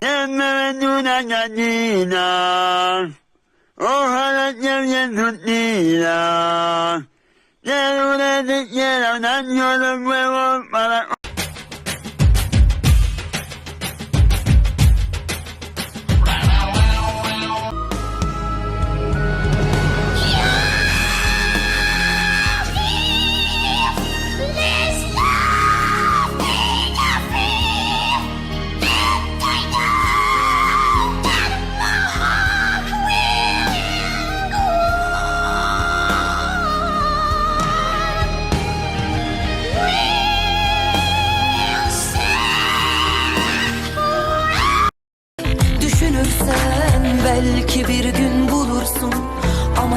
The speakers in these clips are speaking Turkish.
Denme vende una gallina, ojalá que bien surtida. Que te un año de para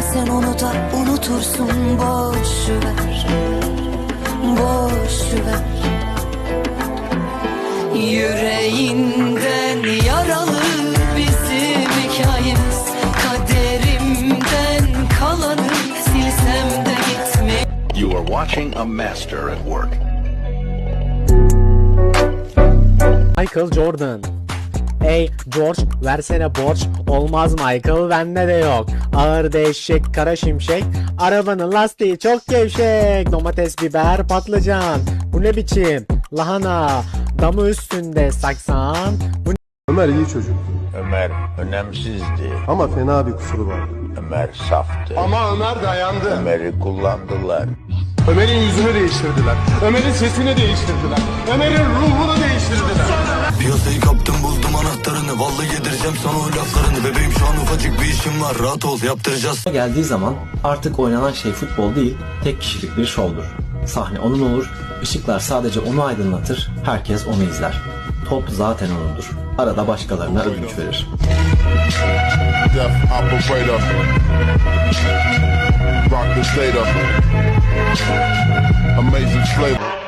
Ama sen onu da unutursun Boş ver Boş ver Yüreğinden yaralı bizim hikayemiz Kaderimden kalanı silsem de gitmiyor You are watching a master at work. Michael Jordan. Ey George versene borç olmaz Michael bende de yok Ağır eşek kara şimşek Arabanın lastiği çok gevşek Domates biber patlıcan Bu ne biçim lahana Damı üstünde saksan Bu Ömer iyi çocuk Ömer önemsizdi. ama fena bir kusuru vardı. Ömer saftı. Ama Ömer dayandı. Ömer'i kullandılar. Ömer'in yüzünü değiştirdiler. Ömer'in sesini değiştirdiler. Ömer'in ruhunu değiştirdiler. Piyasayı Vallahi yedireceğim sana o laflarını Bebeğim şu an ufacık bir işim var Rahat ol yaptıracağız geldiği zaman artık oynanan şey futbol değil, tek kişilik bir şovdur. Sahne onun olur, ışıklar sadece onu aydınlatır, herkes onu izler. Top zaten onundur. Arada başkalarına ödünç verir. Amazing flavor.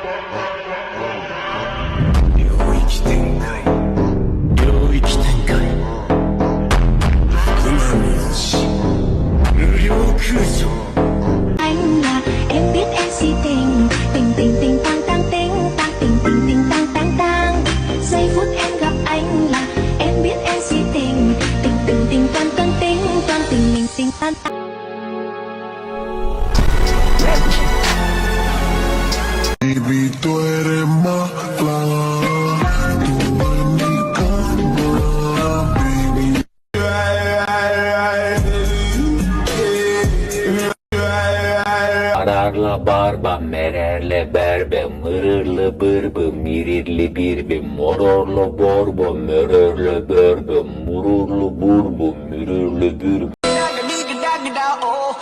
Ararla barba, mererle berbe, mırırlı bırbı, mirirli birbi, mororlu borbo, mörörlü börbü, mururlu burbu, mürürlü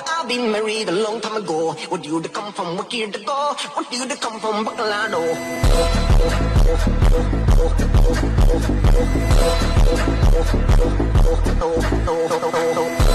I've been married a long time ago. What you to come from? Year to go? What you to come from? Bacolado. Oh,